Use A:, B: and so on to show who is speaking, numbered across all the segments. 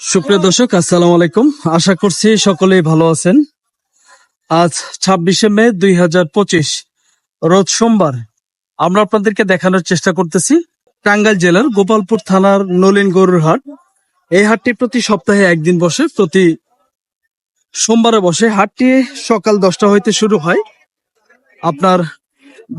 A: সুপ্রিয় দর্শক, আসসালামু আলাইকুম। আশা করছি সকলেই ভালো আছেন। আজ ছাব্বিশে মে দুই হাজার পঁচিশ, রোজ সোমবার। আমরা আপনাদেরকে দেখানোর চেষ্টা করতেছি টাঙ্গাইল জেলার গোপালপুর থানার নলিন গরুর হাট। এই হাটটি প্রতি সপ্তাহে একদিন বসে, প্রতি সোমবারে বসে। হাটটি সকাল দশটা হইতে শুরু হয়। আপনার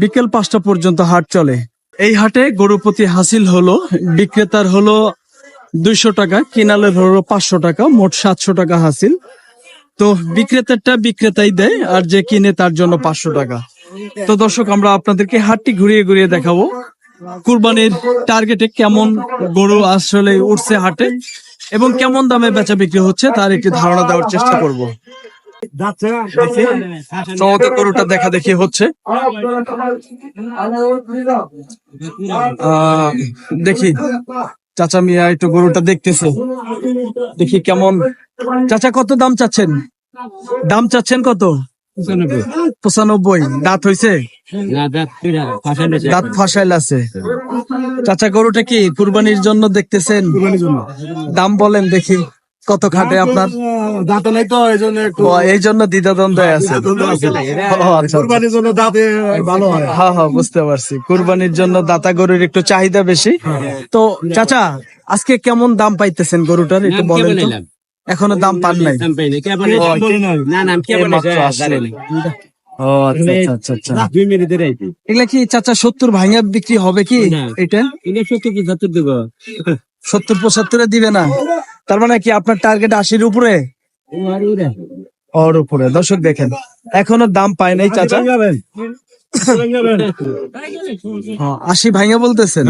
A: বিকেল পাঁচটা পর্যন্ত হাট চলে। এই হাটে গরু প্রতি হাসিল হলো, বিক্রেতার হলো দুইশো টাকা কিনালের ধরো পাঁচশো টাকা, মোট সাতশো টাকা হাসিল। তো বিক্রেতারটা বিক্রেতাই দেয়, আর যে কিনে তার জন্য পাঁচশো টাকা। তো দর্শক, আমরা আপনাদেরকে হাটটি ঘুরিয়ে ঘুরিয়ে দেখাবো। কুরবানির টার্গেটে কেমন গরু আসলে উঠছে হাটে এবং কেমন দামে বেচা বিক্রি হচ্ছে, তার একটি ধারণা দেওয়ার চেষ্টা করব। গরুটা দেখা দেখি হচ্ছে। দেখি। চাচা মিয়া একটু গরুটা দেখতেছে। দেখি কেমন। চাচা কত দাম চাচ্ছেন? দাম চাচ্ছেন কত? পঁচানব্বই। দাঁত হইছে? দাঁত ফাঁসাইল আছে চাচা গরুটা কি কুরবানির জন্য দেখতেছেন? দাম বলেন দেখি। কত খাটে আপনার?
B: দাঁতে নাই তো এই জন্য
A: এই জন্য দ্বিধাদ্বন্দ্ব আছে। আচ্ছা, আচ্ছা।
B: কোরবানির জন্য দাঁতে ভালো হয়।
A: হ্যাঁ হ্যাঁ বুঝতে পারছি। কুরবানির জন্য দাতা গরুর একটু চাহিদা বেশি। তো চাচা আজকে কেমন দাম পাইতেছেন গরুটার? একটু বলেন তো। এখনও দাম পান নাই। এগুলা কি চাচা সত্তর ভাঙা বিক্রি হবে কি এটা? সত্তর পঁচাত্তরে দিবে না। তার মানে কি আপনার টার্গেট আশির উপরে? ওর উপরে। দর্শক দেখেন এখনও দাম পায় নাই চাচা। হ্যাঁ, আশি ভাইয়া বলতেছেন?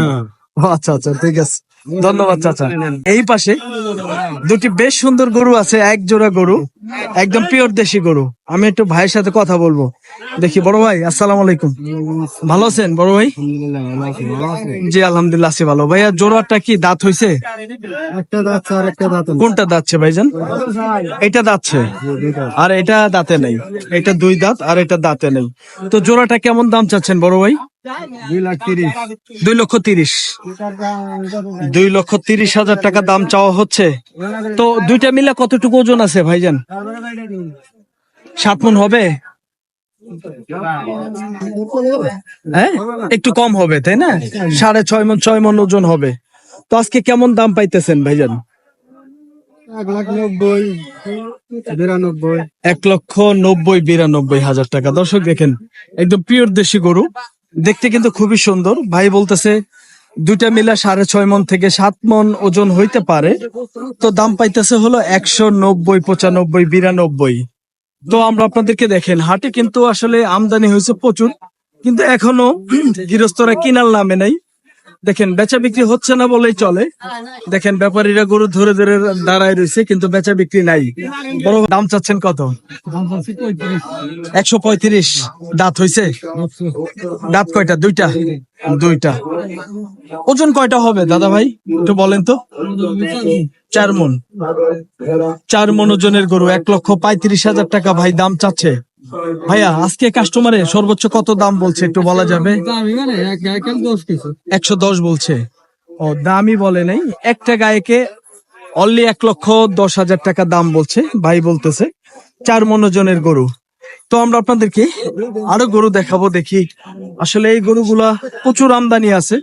A: ও, আচ্ছা আচ্ছা ঠিক আছে। ধন্যবাদ চাচা। এই পাশে দুটি বেশ সুন্দর গরু আছে এক জোড়া গরু একদম পিওর দেশি গরু। আমি একটু ভাইয়ের সাথে কথা বলব। দেখি বড় ভাই আসসালামু আলাইকুম। ভালো আছেন বড় ভাই? জি আলহামদুলিল্লাহ আছি ভালো। ভাইয়া জোড়াটা কি দাঁত
B: দাঁত
A: কোনটা দাঁতছে ভাইজান? এটা দাঁতছে? আর এটা দাঁতে নেই। এটা দুই দাঁত আর এটা দাঁতে নেই। তো জোড়াটা কেমন দাম চাচ্ছেন বড় ভাই?
B: দুই
A: লক্ষ তিরিশ। দুই লক্ষ তিরিশ হাজার টাকা দাম চাওয়া হচ্ছে। তো দুইটা মিলে কতটুকু ওজন আছে ভাইজান? সাত মন হবে? হ্যাঁ? একটু কম হবে তাই না? সাড়ে ছয় মন ছয় মন ওজন হবে। তো আজকে কেমন দাম পাইতেছেন ভাইজান?
B: এক লাখ নব্বই বিরানব্বই।
A: এক লক্ষ নব্বই বিরানব্বই হাজার টাকা। দর্শক দেখেন একদম পিওর দেশি গরু। দেখতে কিন্তু খুবই সুন্দর। ভাই বলতেছে, দুইটা মিলে সাড়ে ছয় মন থেকে সাত মন ওজন হইতে পারে। তো দাম পাইতেছে হলো একশো নব্বই, পঁচানব্বই, বিরানব্বই। তো আমরা আপনাদেরকে দেখেন, হাটে কিন্তু আসলে আমদানি হয়েছে প্রচুর। কিন্তু এখনও গৃহস্থরা কিনার নামে নাই। দেখেন, বেচা বিক্রি হচ্ছে না বলেই চলে। দেখেন, ব্যাপারীরা গরু ধরে ধরে দাঁড়ায় রয়েছে, কিন্তু বেচা বিক্রি নাই। বড় দাম চাচ্ছেন কত? একশো পঁয়ত্রিশ। দাঁত হইছে? দাঁত কয়টা? দুইটা? দুইটা। ওজন কয়টা হবে, দাদা ভাই? একটু বলেন তো। চার মন। চার মন ওজনের গরু, এক লক্ষ পঁয়ত্রিশ হাজার টাকা ভাই দাম চাচ্ছে। ভাইয়া আজকে কাস্টমারে সর্বোচ্চ কত দাম বলছে একটু বলা যাবে? একশো দশ বলছে। ও দামই বলে নাই। একটা গায়েকে অনলি এক লক্ষ দশ হাজার টাকা দাম বলছে ভাই বলতেছে চার মনোজনের গরু। তো আমরা আপনাদেরকে আরও গরু দেখাবো দেখি। আসলে এই গরুগুলা প্রচুর আমদানি আছে।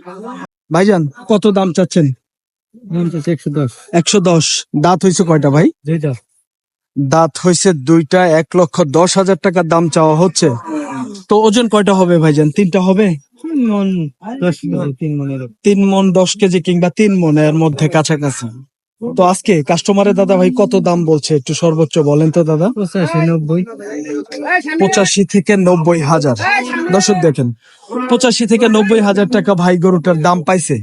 A: ভাইজান কত দাম চাচ্ছেন?
B: একশো দশ।
A: একশো দশ। দাঁত হয়েছে কয়টা ভাই? দাঁত হয়েছে দুইটা এক লক্ষ দশ হাজার টাকা দাম চাওয়া হচ্ছে। তো ওজন কয়টা হবে ভাইজান? তিনটা হবে?
B: তিন মন দশ তিন
A: মন কেজি কিংবা তিন মনের মধ্যে কাছাকাছি। তো আজকে কাস্টমারের দাদা ভাই কত দাম বলছে একটু সর্বোচ্চ বলেন তো দাদা?
B: পঁচাশি
A: পঁচাশি থেকে নব্বই হাজার। দর্শক দেখেন পঁচাশি থেকে নব্বই হাজার টাকা ভাই গরুটার দাম পাইছে।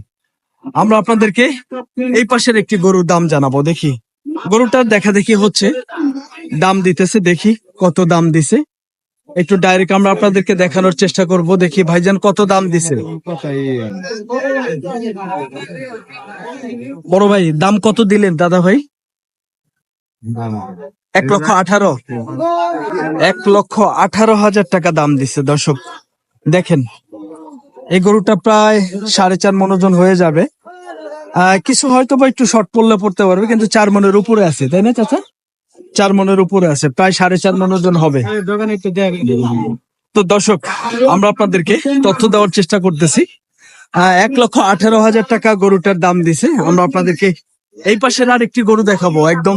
A: আমরা আপনাদেরকে এই পাশের একটি গরুর দাম জানাব দেখি। গরুটার দেখা দেখি হচ্ছে। দাম দিতেছে, দেখি কত দাম দিছে। একটু ডাইরেক্ট আমরা আপনাদেরকে দেখানোর চেষ্টা করব, দেখি ভাইজান কত দাম দিছে। বড় ভাই, দাম কত দিলেন দাদা ভাই? এক লক্ষ আঠারো। এক লক্ষ আঠারো হাজার টাকা দাম দিচ্ছে দর্শক। দেখেন, এই গরুটা প্রায় সাড়ে চার মনোজন হয়ে যাবে। কিছু হয়তো বা একটু শর্ট পড়লে পড়তে পারবে, কিন্তু চার মনের উপরে আছে, তাই না, চাচা? চার মনের উপরে আছে, প্রায় সাড়ে চার মন ওজন হবে। তো দর্শক, আমরা আপনাদেরকে তথ্য দেওয়ার চেষ্টা করতেছি। এক লক্ষ আঠারো হাজার টাকা গরুটার দাম দিছে। আমরা আপনাদেরকে এই পাশের আর একটি গরু দেখাবো, একদম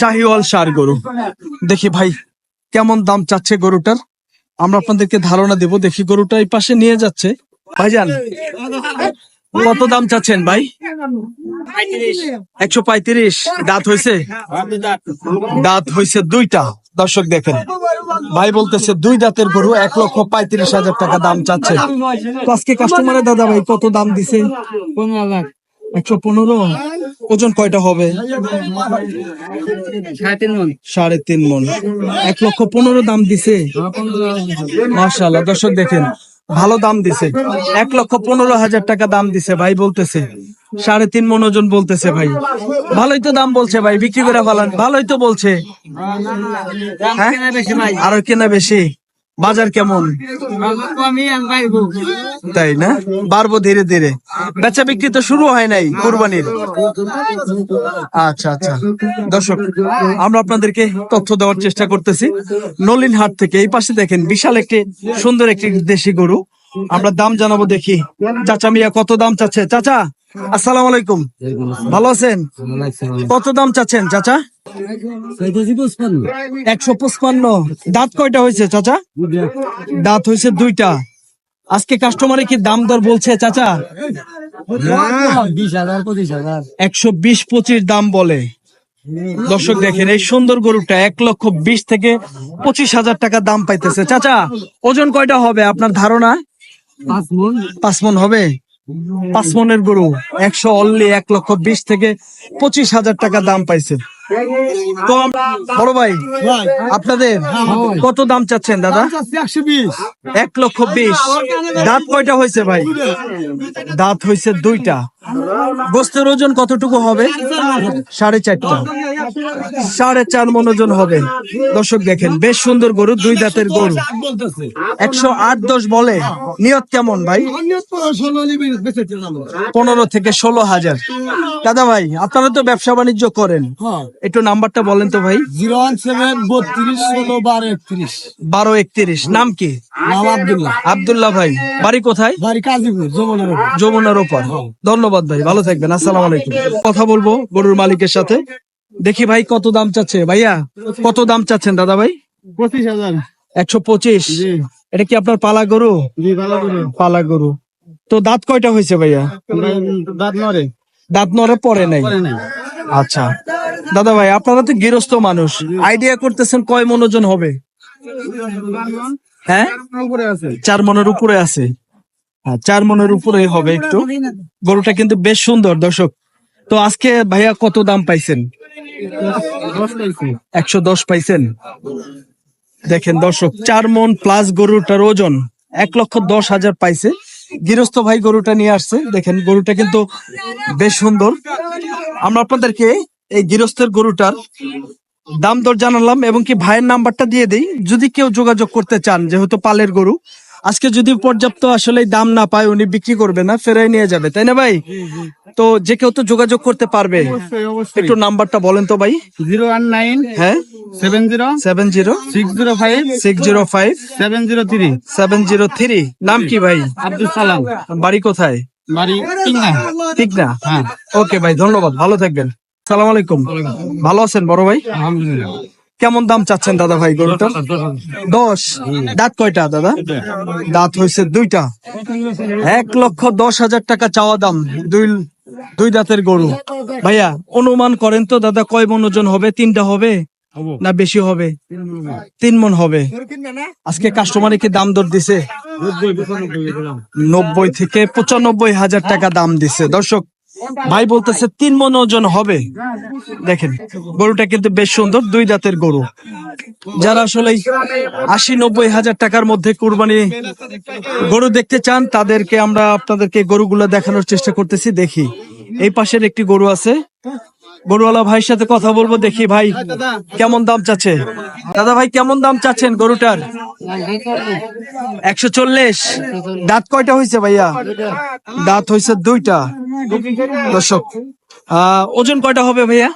A: শাহিওয়াল সার গরু। দেখি ভাই, কেমন দাম চাচ্ছে গরুটার? আমরা আপনাদেরকে ধারণা দেব, দেখি গরুটা এই পাশে নিয়ে যাচ্ছে। ভাইজান কত দাম চাচ্ছেন ভাই? একশো পঁয়ত্রিশ। দাঁত হয়েছে? দাঁত হয়েছে দুইটা। দর্শক দেখেন ভাই বলতেছে দুই দাঁতের গরু এক লক্ষ পঁয়ত্রিশ হাজার টাকা দাম চাচ্ছে। আজকে কাস্টমারের দাদা ভাই কত দাম দিছে?
B: পনেরো লাখ
A: একশো পনেরো। ওজন কয়টা হবে?
B: সাড়ে তিন মন।
A: এক লক্ষ পনেরো দাম দিছে। মাশাল্লাহ দর্শক দেখেন ভালো দাম দিছে। এক লক্ষ পনেরো হাজার টাকা দাম দিছে ভাই বলতেছে। সাড়ে তিন মনোজন বলতেছে ভাই। ভালোই তো দাম বলছে ভাই, বিক্রি করে ভালোই তো বলছে। হ্যাঁ? আরও কেনা বেশি। বাজার কেমন? তাই না? বাড়বো ধীরে ধীরে। বেচা বিক্রি তো শুরু হয় নাই কোরবানির। আচ্ছা আচ্ছা। দর্শক, আমরা আপনাদেরকে তথ্য দেওয়ার চেষ্টা করতেছি। নলিন হাট থেকে এই পাশে দেখেন বিশাল একটি সুন্দর একটি দেশি গরু। আমরা দাম জানাব দেখি। চাচা মিয়া, কত দাম চাচ্ছে? চাচা, আসসালামু আলাইকুম। ভালো আছেন? কত দাম চাচ্ছেন, চাচা? একশো পঁচপান্ন। দাঁত কয়টা হয়েছে, চাচা? দাঁত হয়েছে দুইটা। আজকে কাস্টমারে কি দাম দর বলছে, চাচা? একশো বিশ পঁচিশ দাম বলে। দর্শক দেখেন, এই সুন্দর গরুটা এক লক্ষ বিশ থেকে পঁচিশ হাজার টাকা দাম পাইতেছে। চাচা, ওজন কয়টা হবে আপনার ধারণা?
B: পাঁচ মন?
A: হবে? পাঁচ মনের গরু। একশো অনলি এক লক্ষ বিশ থেকে পঁচিশ হাজার টাকা দাম পাইছে। তো বড় ভাই আপনাদের কত দাম চাচ্ছেন দাদা?
B: একশো বিশ।
A: এক লক্ষ বিশ। দাঁত কয়টা হয়েছে ভাই? দাঁত হয়েছে দুইটা। গোস্তের ওজন কতটুকু হবে? সাড়ে চারটা। সাড়ে চার মন ওজন হবে। দর্শক দেখেন বেশ সুন্দর গরু দুই দাঁতের গরু। একশো আট দশ বলে। নিয়ত কেমন ভাই? পনেরো থেকে ষোলো হাজার। দাদা ভাই আপনারা তো ব্যবসা বাণিজ্য করেন। একটু নাম্বারটা বলেন তো ভাই।
B: জিরো ওয়ান সেভেন বত্রিশ ষোলো বারো একত্রিশ।
A: বারো একত্রিশ নাম কি?
B: নাম আব্দুল্লাহ।
A: আব্দুল্লাহ ভাই বাড়ি কোথায়?
B: বাড়ি কাজীপুর যমুনার উপর।
A: যমুনার ওপর। ধন্যবাদ ভাই ভালো থাকবেন। আসসালাম আলাইকুম। কথা বলব গরুর মালিকের সাথে। দেখি ভাই কত দাম চাচ্ছে ভাইয়া? কত দাম চাচ্ছেন দাদা ভাই?
B: পঁচিশ হাজার।
A: একশো পঁচিশ। এটা কি আপনার পালা গরু? পালা গরু। তো দাঁত কয়টা হয়েছে ভাইয়া?
B: দাঁত নরে
A: দাঁত নড়ে পড়ে নাই? আচ্ছা। দাদা ভাই আপনারা তো গৃহস্থ মানুষ। আইডিয়া করতেছেন কয় মনোজন হবে? হ্যাঁ? চার মনের উপরে আছে। হ্যাঁ চার মনের উপরে হবে একটু। গরুটা কিন্তু বেশ সুন্দর দর্শক। তো আজকে ভাইয়া কত দাম পাইছেন? একশো দশ পাইছেন। দেখেন দর্শক, চার মন প্লাস গরুটার ওজন এক লক্ষ দশ হাজার পাইছে। গৃহস্থ ভাই গরুটা নিয়ে আসছে। দেখেন, গরুটা কিন্তু বেশ সুন্দর। আমরা আপনাদেরকে এই গৃহস্থের গরুটার দাম দর জানালাম এবং কি ভাইয়ের নাম্বারটা দিয়ে দিই। যদি কেউ যোগাযোগ করতে চান, যেহেতু পালের গরু আজকে যদি পর্যাপ্ত আসলে দাম না পায় উনি বিক্রি করবে না ফেরাই নিয়ে যাবে তাই না ভাই? তো যে কেউ তো যোগাযোগ করতে পারবে। একটু নাম্বারটা বলেন তো ভাই।
B: জিরো ওয়ান নাইন
A: হ্যাঁ?
B: Seven zero
A: seven zero
B: six zero five
A: six zero five
B: seven zero three.
A: Seven zero three. নাম কি ভাই?
B: আব্দুল সালাম।
A: বাড়ি কোথায়?
B: বাড়ি
A: ঠিক না
B: হ্যাঁ।
A: ওকে ভাই ধন্যবাদ ভালো থাকবেন। সালাম আলাইকুম। ভালো আছেন বড় ভাই?
B: আলহামদুলিল্লাহ।
A: কেমন দাম চাচ্ছেন দাদা ভাই গরুটা দশ দাঁত কয়টা দাদা? দাঁত হয়েছে দুইটা। এক লক্ষ দশ হাজার টাকা চাওয়া দাম দুই দুই দাঁতের গরু। ভাইয়া অনুমান করেন তো দাদা কয় মন ওজন হবে? তিনটা হবে? না বেশি হবে? তিন মন হবে। আজকে কাস্টমারে কি দাম দর দিছে? নব্বই থেকে পঁচানব্বই হাজার টাকা দাম দিছে। দর্শক ভাই বলতেছে, তিন মন ওজন হবে। দেখেন, গরুটা কিন্তু বেশ সুন্দর, দুই দাঁতের গরু। যারা আসলে আশি নব্বই হাজার টাকার মধ্যে কুরবানি গরু দেখতে চান, তাদেরকে আমরা আপনাদেরকে গরুগুলো দেখানোর চেষ্টা করতেছি। দেখি, এই পাশের একটি গরু আছে। গরুওয়ালা ভাইয়ের সাথে কথা বলব দেখি ভাই কেমন দাম চাচ্ছে। দাদা ভাই কেমন দাম চাচ্ছেন গরুটার? একশো চল্লিশ। দাঁত কয়টা হয়েছে ভাইয়া? দাঁত হয়েছে দুইটা। দর্শক আহ, ওজন কয়টা হবে ভাইয়া?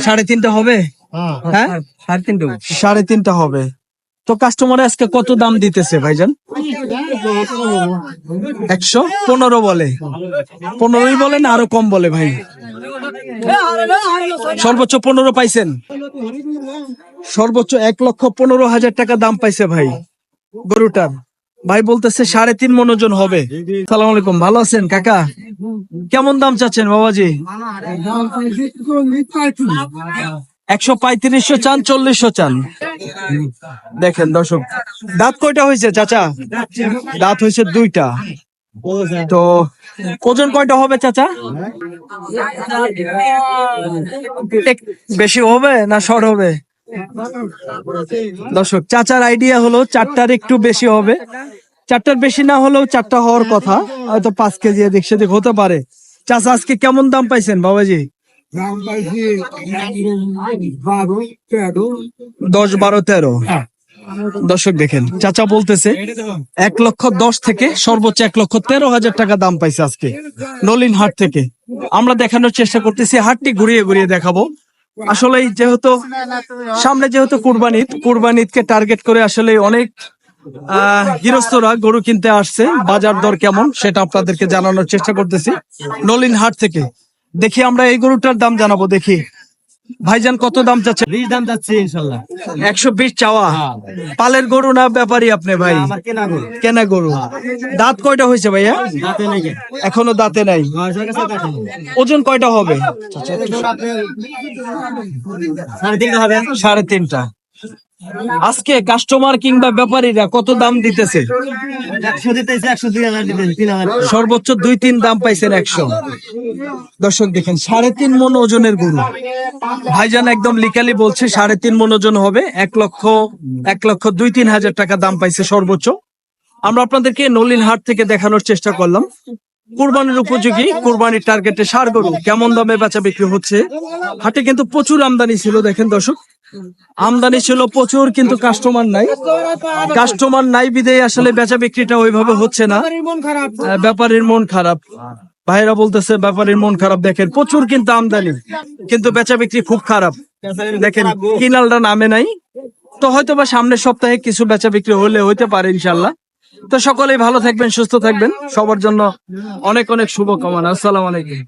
A: সাড়ে তিনটা হবে? হ্যাঁ
B: সাড়ে তিনটে
A: সাড়ে তিনটা হবে। তো কাস্টমার আজকে কত দাম দিতেছে ভাইজান? একশো পনেরো বলে। পনেরোই বলে না, আরও কম বলে ভাই? সর্বোচ্চ পনেরো পাইছেন। সর্বোচ্চ এক লক্ষ পনেরো হাজার টাকা দাম পাইছে ভাই, গরুটার। ভাই বলতেছে সাড়ে তিন মন ওজন হবে। সালাম আলাইকুম, ভালো আছেন কাকা? কেমন দাম চাচ্ছেন বাবাজি? একশো পঁয়ত্রিশশো চান, চল্লিশশো চান। দেখেন দর্শক, দাঁত কয়টা হয়েছে চাচা? দাঁত হয়েছে দুইটা। তো ওজন কয়টা হবে চাচা? বেশি হবে না শর্ট হবে? দর্শক, চাচার আইডিয়া হলো চারটার একটু বেশি হবে। চারটার বেশি না হলেও চারটা হওয়ার কথা, হয়তো পাঁচ কেজি এদিক সেদিক হতে পারে। চাচা আজকে কেমন দাম পাইছেন বাবাজি? দশ বারো তেরো। দর্শক দেখেন চাচা বলতেছে এক লক্ষ দশ থেকে সর্বোচ্চ এক লক্ষ তেরো হাজার টাকা দাম পাইছে আজকে নলিন হাট থেকে। আমরা দেখানোর চেষ্টা করতেছি হাটটি ঘুরিয়ে ঘুরিয়ে দেখাবো। আসলে যেহেতু সামনে যেহেতু কুরবানি ঈদ, কুরবানি টার্গেট করে আসলে অনেক গৃহস্থরা গরু কিনতে আসছে বাজার দর কেমন সেটা আপনাদেরকে জানানোর চেষ্টা করতেছি। নলিন হাট থেকে দেখি আমরা এই গরুটার দাম জানাব দেখি। ভাইজান কত দাম চাচ্ছে?
B: বিশ দাম যাচ্ছে ইনশাল্লাহ।
A: একশো বিশ চাওয়া। পালের গরু না ব্যাপারই আপনি ভাই?
B: কেনা গরু।
A: দাঁত কয়টা হয়েছে ভাইয়া? এখনও দাঁতে নাই। ওজন কয়টা হবে?
B: সাড়ে তিনটে হবে।
A: সাড়ে তিনটা। আজকে কাস্টমার কিংবা ব্যাপারীরা কত দাম দিতেছে? সর্বোচ্চ দুই তিন দাম পাইছেন একশো। দর্শক দেখেন সাড়ে তিন মন ওজনের গরু। ভাইজান একদম লিকালি বলছে সাড়ে তিন মন ওজন হবে এক লক্ষ এক লক্ষ দুই তিন হাজার টাকা দাম পাইছে সর্বোচ্চ। আমরা আপনাদেরকে নলিন হাট থেকে দেখানোর চেষ্টা করলাম। কুরবানির উপযোগী কুরবানির টার্গেটে সার গরু কেমন দামে বেচা বিক্রি হচ্ছে? হাটে কিন্তু প্রচুর আমদানি ছিল দেখেন দর্শক। আমদানি ছিল প্রচুর কিন্তু কাস্টমার নাই। কাস্টমার নাই বিদেয় আসলে বেচা বিক্রিটা ওইভাবে হচ্ছে না। ব্যাপারীর মন খারাপ। ভাইরা বলতেছে ব্যাপারীর মন খারাপ দেখেন প্রচুর কিন্তু আমদানি কিন্তু বেচা বিক্রি খুব খারাপ। দেখেন কিনালটা নামে নাই। তো হয়তো বা সামনের সপ্তাহে কিছু বেচা বিক্রি হলে হইতে পারে ইনশাল্লাহ তো সকলেই ভালো থাকবেন সুস্থ থাকবেন। সবার জন্য অনেক অনেক শুভকামনা। আসসালাম আলাইকুম।